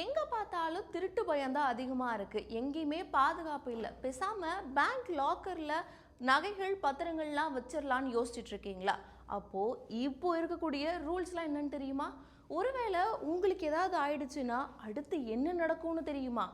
எங்கே பார்த்தாலும் திருட்டு பயம்தான் அதிகமாக இருக்குது எங்கேயுமே பாதுகாப்பு இல்லை. பேசாமல் பேங்க் லாக்கரில் நகைகள் பத்திரங்கள்லாம் வச்சிடலான்னு யோசிச்சுட்டு இருக்கீங்களா? அப்போது இப்போ இருக்கக்கூடிய ரூல்ஸ்லாம் என்னன்னு தெரியுமா? ஒருவேளை உங்களுக்கு ஏதாவது ஆயிடுச்சுன்னா அடுத்து என்ன நடக்கும்னு தெரியுமா?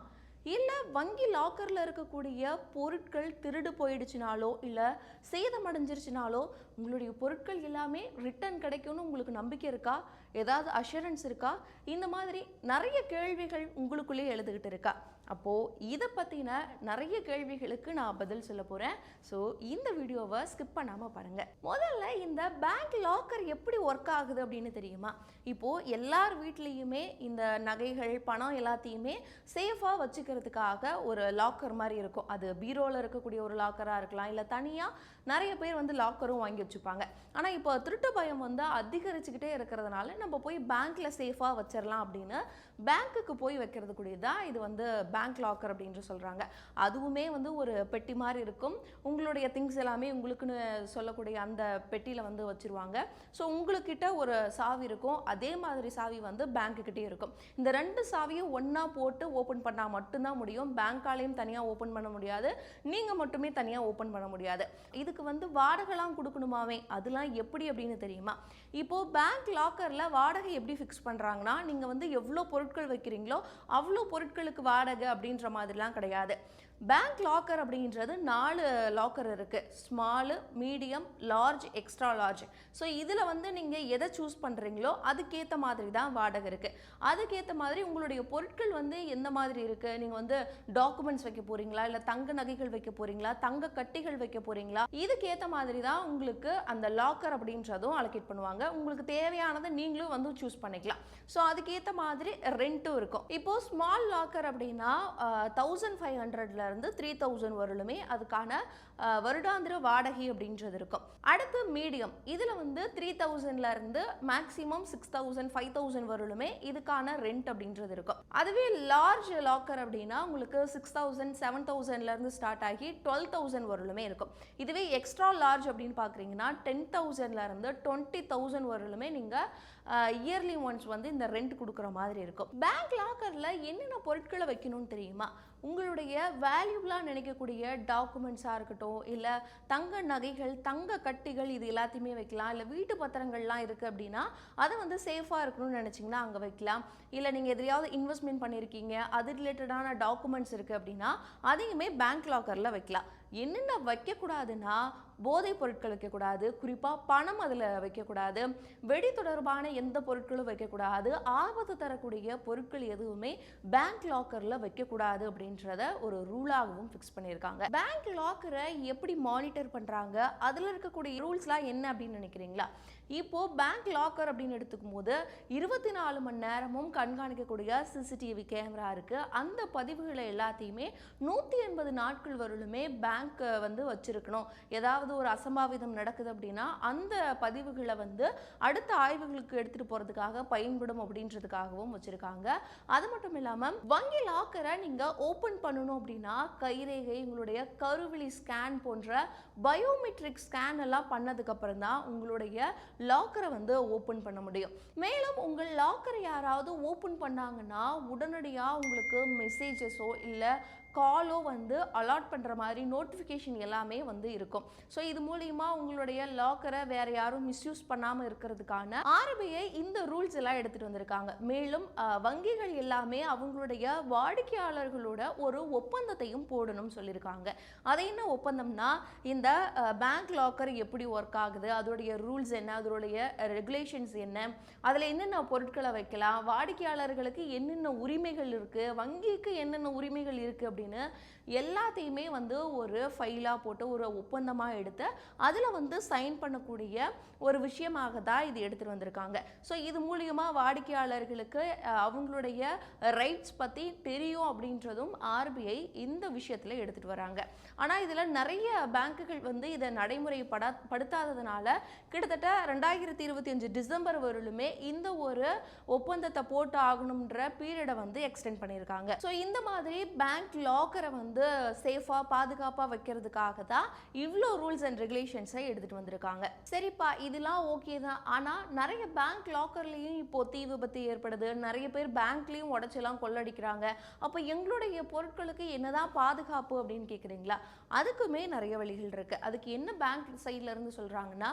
இல்லை வங்கி லாக்கரில் இருக்கக்கூடிய பொருட்கள் திருடு போயிடுச்சுனாலோ இல்லை சேதம் அடைஞ்சிருச்சுனாலோ உங்களுடைய பொருட்கள் எல்லாமே ரிட்டர்ன் கிடைக்கும்னு உங்களுக்கு நம்பிக்கை இருக்கா? ஏதாவது அஷூரன்ஸ் இருக்கா? இந்த மாதிரி நிறைய கேள்விகள் உங்களுக்குள்ளேயே எழுதுகிட்டு இருக்கா? அப்போது இதை பற்றின நிறைய கேள்விகளுக்கு நான் பதில் சொல்ல போகிறேன் ஸோ இந்த வீடியோவை ஸ்கிப் பண்ணாமல் பாருங்கள் முதல்ல இந்த பேங்க் லாக்கர் எப்படி ஒர்க் ஆகுது அப்படின்னு தெரியுமா? இப்போது எல்லார் வீட்லேயுமே இந்த நகைகள் பணம் எல்லாத்தையுமே சேஃபாக வச்சுக்கிறதுக்காக ஒரு லாக்கர் மாதிரி இருக்கும். அது பீரோவில் இருக்கக்கூடிய ஒரு லாக்கராக இருக்கலாம். இல்லை தனியாக நிறைய பேர் வந்து லாக்கரும் வாங்கி வச்சுப்பாங்க. ஆனால் இப்போ திருட்டு பயம் வந்து அதிகரிச்சுக்கிட்டே இருக்கிறதுனால நம்ம போய் பேங்க்கில் சேஃபாக வச்சிடலாம் அப்படின்னு பேங்க்குக்கு போய் வைக்கிறது தான் இது வந்து பேங்க் லாக்கர் அப்படின்னு சொல்கிறாங்க அதுவுமே வந்து ஒரு பெட்டி மாதிரி இருக்கும். உங்களுடைய திங்ஸ் எல்லாமே உங்களுக்குன்னு சொல்லக்கூடிய அந்த பெட்டியில் வந்து வச்சுருவாங்க. ஸோ உங்களுக்கிட்ட ஒரு சாவி இருக்கும். அதே மாதிரி சாவி வந்து பேங்க்குக்கிட்டே இருக்கும். இந்த ரெண்டு சாவியும் ஒன்றா போட்டு ஓப்பன் பண்ணால் மட்டும்தான் முடியும். பேங்க்காலையும் தனியாக ஓப்பன் பண்ண முடியாது. நீங்கள் மட்டுமே தனியாக ஓப்பன் பண்ண முடியாது. இதுக்கு வந்து வாடகைலாம் கொடுக்கணுமாவே அதெல்லாம் எப்படி அப்படின்னு தெரியுமா? இப்போது பேங்க் லாக்கரில் வாடகை எப்படி ஃபிக்ஸ் பண்ணுறாங்கன்னா நீங்கள் வந்து எவ்வளோ பொருட்கள் வைக்கிறீங்களோ அவ்வளோ பொருட்களுக்கு வாடகை அப்படின்ற மாதிரிலாம் கிடையாது. பேங்க் லாக்கர் அப்படின்றது நாலு லாக்கர் இருக்குது small medium large extra large so இதில் வந்து நீங்கள் எதை சூஸ் பண்ணுறீங்களோ அதுக்கேற்ற மாதிரி தான் வாடகை இருக்குது அதுக்கேற்ற மாதிரி உங்களுடைய பொருட்கள் வந்து எந்த மாதிரி இருக்குது நீங்கள் வந்து டாக்குமெண்ட்ஸ் வைக்க போகிறீங்களா இல்லை தங்க நகைகள் வைக்க போகிறீங்களா தங்க கட்டிகள் வைக்க போகிறீங்களா இதுக்கேற்ற மாதிரி தான் உங்களுக்கு அந்த லாக்கர் அப்படின்றதும் அலோகேட் பண்ணுவாங்க. உங்களுக்கு தேவையானதை நீங்களும் வந்து சூஸ் பண்ணிக்கலாம். ஸோ அதுக்கேற்ற மாதிரி ரெண்ட்டும் இருக்கும். இப்போது ஸ்மால் லாக்கர் அப்படின்னா தௌசண்ட் ஃபைவ் ஹண்ட்ரட்ல இருந்து த்ரீ தௌசண்ட் வரலுமே அதுக்கான வருடாந்திர வாடகை அப்படின்றது இருக்கும். அடுத்து மீடியம். இதில் வந்து த்ரீ தௌசண்ட்ல இருந்து maximum six thousand five thousand வரலுமே இதுக்கான ரெண்ட் அப்படின்றது இருக்கும். அதுவே லார்ஜ் லாக்கர் அப்படின்னா உங்களுக்கு சிக்ஸ் தௌசண்ட் செவன் தௌசண்ட்ல இருந்து ஸ்டார்ட் ஆகி டுவெல் தௌசண்ட் வரலுமே இருக்கும். இதுவே எக்ஸ்ட்ரா லார்ஜ் அப்படின்னு பார்க்குறீங்கன்னா டென் தௌசண்ட்ல இருந்து டுவெண்ட்டி தௌசண்ட் வரலுமே நீங்கள் இயர்லி ஒன்ஸ் வந்து இந்த ரெண்ட் கொடுக்குற மாதிரி இருக்கும். பேங்க் லாக்கரில் என்னென்ன பொருட்களை வைக்கணும்னு தெரியுமா? உங்களுடைய வேல்யூபிளாக நினைக்கக்கூடிய டாக்குமெண்ட்ஸாக இருக்கட்டும் இல்லை தங்க நகைகள் தங்க கட்டிகள் இது எல்லாத்தையுமே வைக்கலாம். இல்லை வீட்டு பத்திரங்கள்லாம் இருக்குது அப்படின்னா அதை வந்து சேஃபாக இருக்கணும்னு நினச்சிங்கன்னா அங்கே வைக்கலாம். இல்லை நீங்கள் எதிரியாவது இன்வெஸ்ட்மெண்ட் பண்ணியிருக்கீங்க அது ரிலேட்டடான டாக்குமெண்ட்ஸ் இருக்குது அப்படின்னா அதையுமே பேங்க் லாக்கரில் வைக்கலாம். என்னென்ன வைக்கக்கூடாதுன்னா போதைப் பொருட்கள் வைக்கக்கூடாது குறிப்பாக பணம் அதில் வைக்கக்கூடாது வெடி தொடர்பான எந்த பொருட்களும் வைக்கக்கூடாது ஆபத்து தரக்கூடிய பொருட்கள் எதுவுமே பேங்க் லாக்கரில் வைக்கக்கூடாது அப்படின்றத ஒரு ரூலாகவும் ஃபிக்ஸ் பண்ணியிருக்காங்க. பேங்க் லாக்கரை எப்படி மானிட்டர் பண்ணுறாங்க அதில் இருக்கக்கூடிய ரூல்ஸ்லாம் என்ன அப்படின்னு நினைக்கிறீங்களா? இப்போது பேங்க் லாக்கர் அப்படின்னு எடுத்துக்கும் போது இருபத்தி நாலு மணி நேரமும் கண்காணிக்கக்கூடிய சிசிடிவி கேமரா இருக்குது அந்த பதிவுகளை எல்லாத்தையுமே நூற்றி எண்பது நாட்கள் வரலுமே பேங்க் வந்து வச்சுருக்கணும். ஏதாவது ஒரு அசம்பாவிதம் நடக்குது அப்படின்னா அந்த பதிவுகளை வந்து அடுத்த ஆய்வுகளுக்கு எடுத்துகிட்டு போகிறதுக்காக பயன்படும் அப்படின்றதுக்காகவும் வச்சுருக்காங்க. அது மட்டும் இல்லாமல் வங்கி லாக்கரை நீங்கள் ஓப்பன் பண்ணணும் அப்படின்னா கைரேகை உங்களுடைய கருவிழி ஸ்கேன் போன்ற பயோமெட்ரிக் ஸ்கேன் எல்லாம் பண்ணதுக்கப்புறம் தான் உங்களுடைய லாக்கரை வந்து ஓப்பன் பண்ண முடியும். மேலும் உங்கள் லாக்கரை யாராவது ஓப்பன் பண்ணாங்கன்னா உடனடியாக உங்களுக்கு மெசேஜஸோ இல்லை காலோ வந்து அலாட் பண்ணுற மாதிரி நோட்டிஃபிகேஷன் எல்லாமே வந்து இருக்கும். ஸோ இது மூலியமாக உங்களுடைய லாக்கரை வேறு யாரும் மிஸ்யூஸ் பண்ணாமல் இருக்கிறதுக்கான ஆர்பிஐ இந்த ரூல்ஸ் எல்லாம் எடுத்துகிட்டு வந்திருக்காங்க. மேலும் வங்கிகள் எல்லாமே அவங்களுடைய வாடிக்கையாளர்களோட ஒரு ஒப்பந்தத்தையும் போடணும்னு சொல்லியிருக்காங்க. அது என்ன ஒப்பந்தம்னா இந்த பேங்க் லாக்கர் எப்படி ஒர்க் ஆகுது அதோடைய ரூல்ஸ் என்ன அதோடைய ரெகுலேஷன்ஸ் என்ன அதில் என்னென்ன பொருட்களை வைக்கலாம் வாடிக்கையாளர்களுக்கு என்னென்ன உரிமைகள் இருக்குது வங்கிக்கு என்னென்ன உரிமைகள் இருக்குது அப்படின்னு எல்லாத்தையுமே வந்து ஒரு ஃபைலாக போட்டு ஒரு ஒப்பந்தமாக எடுத்து அதில் வந்து சைன் பண்ணக்கூடிய ஒரு விஷயமாக தான் இது எடுத்துகிட்டு வந்திருக்காங்க. ஸோ இது மூலியமாக வாடிக்கையாளர்களுக்கு அவங்களுடைய ரைட்ஸ் பற்றி தெரியும் அப்படின்றதும் ஆர்பிஐ இந்த விஷயத்தில் எடுத்துகிட்டு வராங்க. ஆனால் இதில் நிறைய பேங்க்குகள் வந்து இதை நடைமுறைப்பட படுத்தாததுனால கிட்டத்தட்ட ரெண்டாயிரத்தி இருபத்தி அஞ்சு டிசம்பர் வரலுமே இந்த ஒரு ஒப்பந்தத்தை போட்டு ஆகணுன்ற பீரியடை வந்து எக்ஸ்டெண்ட் பண்ணியிருக்காங்க. ஸோ இந்த மாதிரி பேங்க் லாக்கரை வந்து சேஃபாக பாதுகாப்பாக வைக்கிறதுக்காக தான் இவ்வளோ ரூல்ஸ் அண்ட் ரெகுலேஷன்ஸை எடுத்துகிட்டு வந்திருக்காங்க. சரிப்பா இதெல்லாம் ஓகே தான். ஆனால் நிறைய பேங்க் லாக்கர்லேயும் இப்போ தீ விபத்து ஏற்படுது. நிறைய பேர் பேங்க்லேயும் உடச்செல்லாம் கொள்ளடிக்கிறாங்க. அப்போ எங்களுடைய பொருட்களுக்கு என்னதான் பாதுகாப்பு அப்படின்னு கேட்குறீங்களா அதுக்குமே நிறைய வழிகள் இருக்குது அதுக்கு என்ன பேங்க் சைடில் இருந்து சொல்கிறாங்கன்னா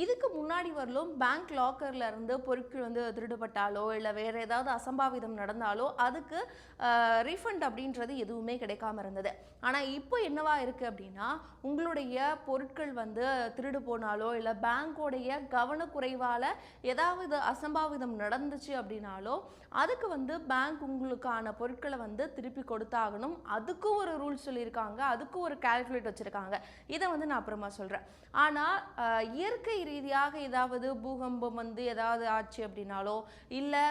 இதுக்கு முன்னாடி வரலும் பேங்க் லாக்கர்ல இருந்து பொருட்கள் வந்து திருடுபட்டாலோ இல்லை வேற ஏதாவது அசம்பாவிதம் நடந்தாலோ அதுக்கு ரீஃபண்ட் அப்படின்றது எதுவுமே கிடைக்காம இருந்தது. ஆனால் இப்போ என்னவா இருக்குது அப்படின்னா உங்களுடைய பொருட்கள் வந்து திருடு போனாலோ இல்லை பேங்க்கோடைய கவனக்குறைவால் ஏதாவது அசம்பாவிதம் நடந்துச்சு அப்படின்னாலோ அதுக்கு வந்து பேங்க் உங்களுக்கான பொருட்களை வந்து திருப்பி கொடுத்தாகணும். அதுக்கும் ஒரு ரூல்ஸ் சொல்லியிருக்காங்க. அதுக்கும் ஒரு கால்குலேட் வச்சுருக்காங்க. இதை வந்து நான் அப்புறமா சொல்கிறேன் ஆனால் இயற்கை ரீதியாக ஏதாவது பூகம்பம் வந்து ஏதாவது ஆச்சு அப்படின்னாலோ இல்லை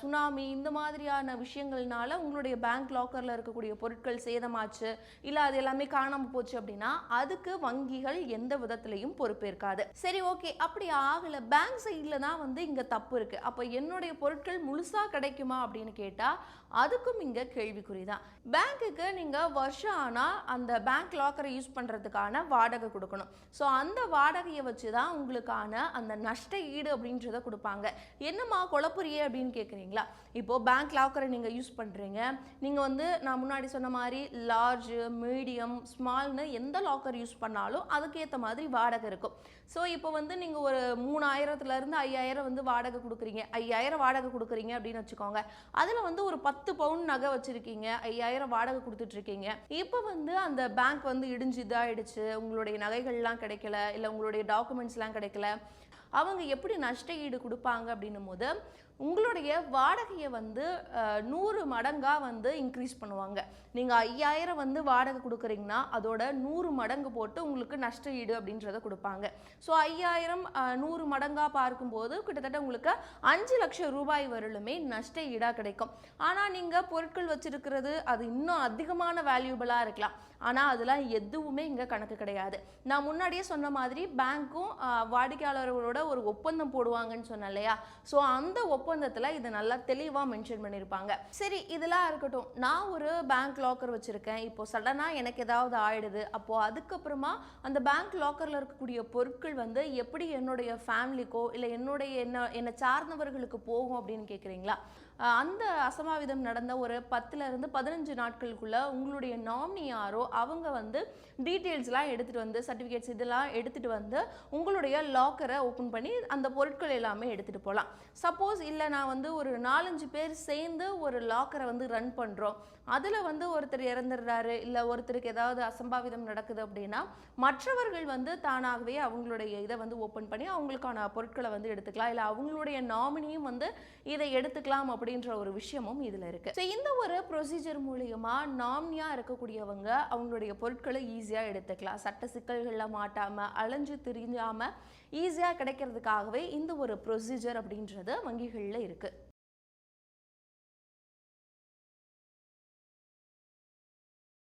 சுனாமி இந்த மாதிரியான விஷயங்கள்னால உங்களுடைய பேங்க் லாக்கரில் இருக்கக்கூடிய பொருட்கள் சேதமாச்சு இல்லை அது எல்லாமே காணாமல் போச்சு அப்படின்னா அதுக்கு வங்கிகள் எந்த விதத்துலையும் பொறுப்பேற்காது. சரி ஓகே அப்படி ஆகலை. பேங்க் சைடில் தான் வந்து இங்கே தப்பு இருக்குது அப்போ என்னுடைய பொருட்கள் முழுசாக கிடைக்குமா அப்படின்னு கேட்டால் அதுக்கும் இங்கே கேள்விக்குறி தான் பேங்க்குக்கு நீங்கள் வருஷம் ஆனால் அந்த பேங்க் லாக்கரை யூஸ் பண்ணுறதுக்கான வாடகை கொடுக்கணும். ஸோ அந்த வாடகையை வச்சு தான் உங்களுக்கான அந்த நஷ்ட ஈடு அப்படின்றத கொடுப்பாங்க. என்னம்மா குழப்புறியே அப்படின்னு கேட்குறீங்களா இப்போது பேங்க் லாக்கரை நீங்கள் யூஸ் பண்ணுறீங்க நீங்கள் வந்து நான் முன்னாடி சொன்ன மாதிரி லார்ஜ் மீடியம் ஸ்மால்னு எந்த லாக்கர் யூஸ் பண்ணாலும் அதுக்கேற்ற மாதிரி வாடகை இருக்கும். ஸோ இப்போ வந்து நீங்கள் ஒரு மூணாயிரத்துலேருந்து ஐயாயிரம் வந்து வாடகை கொடுக்குறீங்க. ஐயாயிரம் வாடகை கொடுக்குறீங்க அப்படின்னு வச்சுக்கோங்க. அதில் வந்து ஒரு பத்து பவுன் நகை வச்சுருக்கீங்க. ஐயாயிரம் வாடகை கொடுத்துட்ருக்கீங்க. இப்போ வந்து அந்த பேங்க் வந்து இடிஞ்சு இதாகிடுச்சு உங்களுடைய நகைகள்லாம் கிடைக்கல. இல்லை உங்களுடைய டாக்குமெண்ட்ஸ்லாம் கிடைக்கல. அவங்க எப்படி நஷ்ட ஈடு கொடுப்பாங்க அப்படின்னும் போது உங்களுடைய வாடகையை வந்து நூறு மடங்காக வந்து இன்க்ரீஸ் பண்ணுவாங்க. நீங்கள் ஐயாயிரம் வந்து வாடகை கொடுக்குறீங்கன்னா அதோட நூறு மடங்கு போட்டு உங்களுக்கு நஷ்ட ஈடு அப்படின்றத கொடுப்பாங்க. ஸோ ஐயாயிரம் நூறு மடங்காக பார்க்கும்போது கிட்டத்தட்ட உங்களுக்கு அஞ்சு லட்சம் ரூபாய் வரலுமே நஷ்ட ஈடாக கிடைக்கும். ஆனால் நீங்கள் பொருட்கள் வச்சுருக்கிறது அது இன்னும் அதிகமான வேல்யூபிளாக இருக்கலாம். ஆனால் அதெல்லாம் எதுவுமே இங்கே கணக்கு கிடையாது. நான் முன்னாடியே சொன்ன மாதிரி பேங்க்கும் வாடிக்கையாளர்களோட ஒரு ஒப்பந்தம் போடுவாங்கன்னு சொன்னேன் இல்லையா? ஸோ அந்த ஒப்பந்தத்தில் இது நல்லா தெளிவாக மென்ஷன் பண்ணியிருப்பாங்க சரி இதெல்லாம் இருக்கட்டும். நான் ஒரு பேங்க் லாக்கர் வச்சுருக்கேன். இப்போ சடனாக எனக்கு ஏதாவது ஆயிடுது. அப்போது அதுக்கப்புறமா அந்த பேங்க் லாக்கரில் இருக்கக்கூடிய பொருட்கள் வந்து எப்படி என்னுடைய ஃபேமிலிக்கோ இல்லை என்னுடைய என்ன என்னை சார்ந்தவர்களுக்கு போகும் அப்படின்னு கேட்குறீங்களா அந்த அசம்பாவிதம் நடந்த ஒரு பத்துலேருந்து பதினஞ்சு நாட்களுக்குள்ளே உங்களுடைய நாமினி யாரோ அவங்க வந்து டீட்டெயில்ஸ்லாம் எடுத்துகிட்டு வந்து சர்டிஃபிகேட்ஸ் இதெல்லாம் எடுத்துகிட்டு வந்து உங்களுடைய லாக்கரை ஓப்பன் பண்ணி அந்த பொருட்கள் எல்லாமே எடுத்துகிட்டு போகலாம் சப்போஸ் இல்லை நான் வந்து ஒரு நாலஞ்சு பேர் சேர்ந்து ஒரு லாக்கரை வந்து ரன் பண்ணுறோம் அதில் வந்து ஒருத்தர் இறந்துடுறாரு இல்லை ஒருத்தருக்கு ஏதாவது அசம்பாவிதம் நடக்குது அப்படின்னா மற்றவர்கள் வந்து தானாகவே அவங்களுடைய இதை வந்து ஓப்பன் பண்ணி அவங்களுக்கான பொருட்களை வந்து எடுத்துக்கலாம். இல்லை அவங்களுடைய நாமினியும் வந்து இதை எடுத்துக்கலாம் அப்படின்ற ஒரு விஷயமும் இதில் இருக்கு. ஸோ இந்த ஒரு ப்ரொசீஜர் மூலியமா நாமினியா இருக்கக்கூடியவங்க அவங்களுடைய பொருட்களை ஈஸியாக எடுத்துக்கலாம். சட்ட சிக்கல்களில் மாட்டாமல் அலைஞ்சு திரிஞ்சாமல் ஈஸியாக கிடைக்கிறதுக்காகவே இந்த ஒரு ப்ரொசீஜர் அப்படின்றது வங்கிகளில் இருக்குது